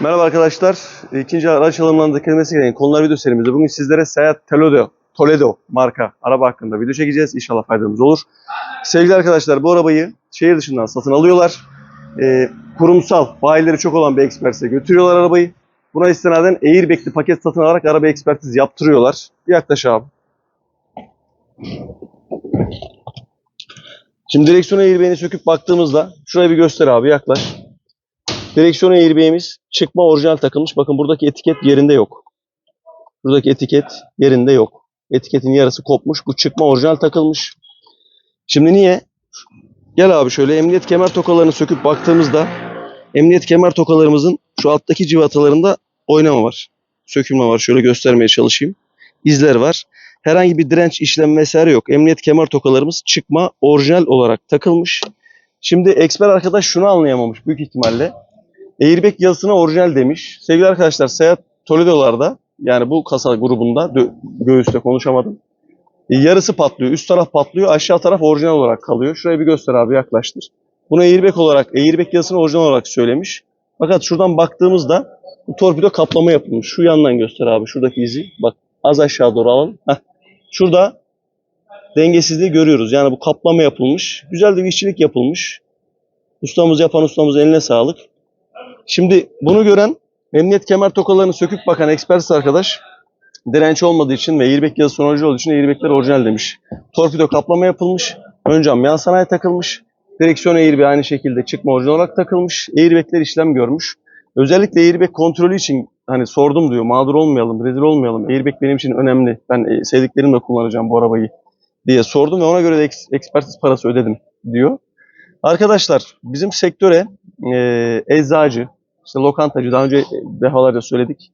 Merhaba arkadaşlar. İkinci araç alımlarında kelimesi gereken konular video serimizde bugün sizlere Seat Toledo, Toledo marka araba hakkında video çekeceğiz. İnşallah faydamız olur. Sevgili arkadaşlar bu arabayı şehir dışından satın alıyorlar. Ee, kurumsal bayileri çok olan bir ekspertize götürüyorlar arabayı. Buna istinaden airbag'li paket satın alarak araba ekspertiz yaptırıyorlar. Yaklaş abi. Şimdi direksiyon airbag'ini söküp baktığımızda şurayı bir göster abi yaklaş. Direksiyon airbag'imiz çıkma orijinal takılmış. Bakın buradaki etiket yerinde yok. Buradaki etiket yerinde yok. Etiketin yarısı kopmuş. Bu çıkma orijinal takılmış. Şimdi niye? Gel abi şöyle emniyet kemer tokalarını söküp baktığımızda emniyet kemer tokalarımızın şu alttaki civatalarında oynama var. Sökülme var. Şöyle göstermeye çalışayım. İzler var. Herhangi bir direnç işlemi vesaire yok. Emniyet kemer tokalarımız çıkma orijinal olarak takılmış. Şimdi eksper arkadaş şunu anlayamamış büyük ihtimalle. Airbag yazısına orijinal demiş. Sevgili arkadaşlar Seat Toledo'larda yani bu kasa grubunda göğüste konuşamadım. E, Yarısı patlıyor. Üst taraf patlıyor. Aşağı taraf orijinal olarak kalıyor. Şuraya bir göster abi yaklaştır. Bunu airbag olarak, airbag yazısını orijinal olarak söylemiş. Fakat şuradan baktığımızda bu torpido kaplama yapılmış. Şu yandan göster abi. Şuradaki izi. Bak az aşağı doğru alalım. Heh. Şurada dengesizliği görüyoruz. Yani bu kaplama yapılmış. Güzel de bir işçilik yapılmış. Ustamız yapan ustamız eline sağlık. Şimdi bunu gören emniyet kemer tokalarını söküp bakan ekspert arkadaş direnç olmadığı için ve airbag yazısı sonucu olduğu için airbagler orijinal demiş. Torpido kaplama yapılmış. Ön cam yan sanayi takılmış. Direksiyon airbag aynı şekilde çıkma orijinal olarak takılmış. Airbagler işlem görmüş. Özellikle airbag kontrolü için hani sordum diyor mağdur olmayalım, rezil olmayalım. Airbag benim için önemli. Ben e, sevdiklerimle kullanacağım bu arabayı diye sordum ve ona göre de eks- ekspertiz parası ödedim diyor. Arkadaşlar bizim sektöre e, eczacı, işte lokantacı daha önce defalarca söyledik.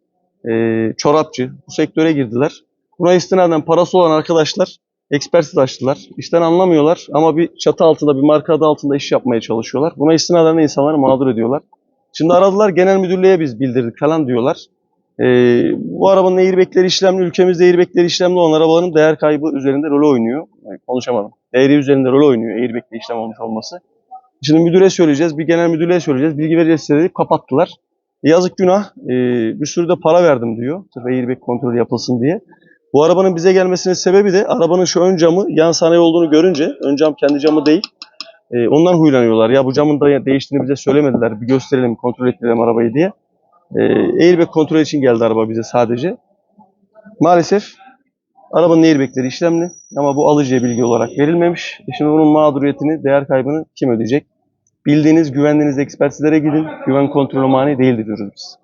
e, çorapçı bu sektöre girdiler. Buna istinaden parası olan arkadaşlar ekspertiz açtılar. İşten anlamıyorlar ama bir çatı altında bir marka adı altında iş yapmaya çalışıyorlar. Buna istinaden de insanları mağdur ediyorlar. Şimdi aradılar genel müdürlüğe biz bildirdik falan diyorlar. E, bu arabanın airbagleri işlemli, ülkemizde airbagleri işlemli olan arabaların değer kaybı üzerinde rol oynuyor. Yani konuşamadım. Değeri üzerinde rol oynuyor airbag'li işlem olmuş olması. Şimdi müdüre söyleyeceğiz, bir genel müdürlüğe söyleyeceğiz, bilgi vereceğiz size deyip kapattılar. Yazık günah, e, bir sürü de para verdim diyor. Sırf airbag kontrolü yapılsın diye. Bu arabanın bize gelmesinin sebebi de arabanın şu ön camı yan sanayi olduğunu görünce, ön cam kendi camı değil, e, ondan huylanıyorlar. Ya bu camın da değiştiğini bize söylemediler, bir gösterelim, kontrol ettirelim arabayı diye. E, airbag kontrol için geldi araba bize sadece. Maalesef arabanın airbagleri işlemli ama bu alıcıya bilgi olarak verilmemiş. E şimdi bunun mağduriyetini, değer kaybını kim ödeyecek? Bildiğiniz, güvendiğiniz ekspertizlere gidin. Güven kontrolü mani değildir diyoruz biz.